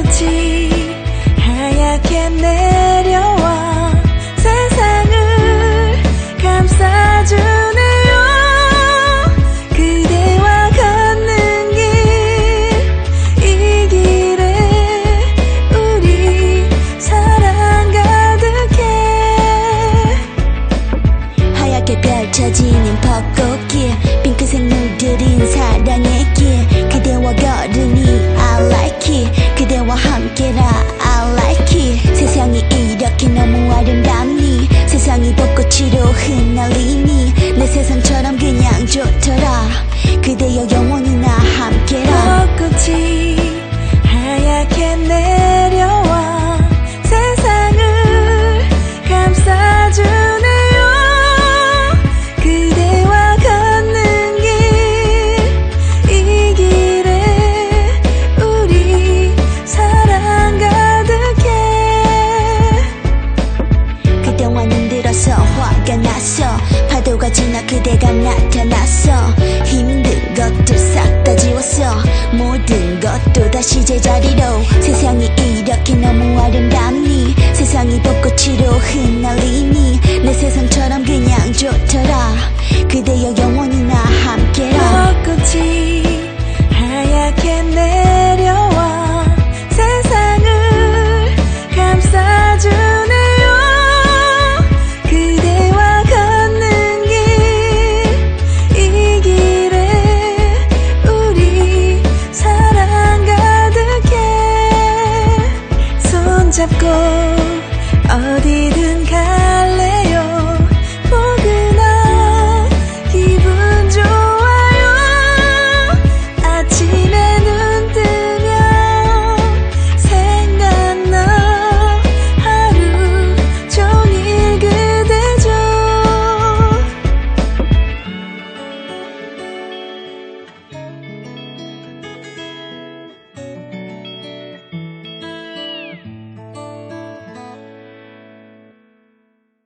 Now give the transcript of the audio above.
꽃이 하얗게 내려와 세상을 감싸주네요. 그대와 걷는 길 이 길에 우리 사랑 가득해. 하얗게 펼쳐지는 벚꽃 그동안 힘들어서 화가 났어 파도가 지나 그대가 나타났어 힘든 것들 싹 다 지웠어. 모든 것도 다시 제자리로 세상이 이렇게 너무 아름답니? 세상이 벚꽃으로 흩날리니? 내 세상처럼 그냥 좋더라. 그대여 영원 어디든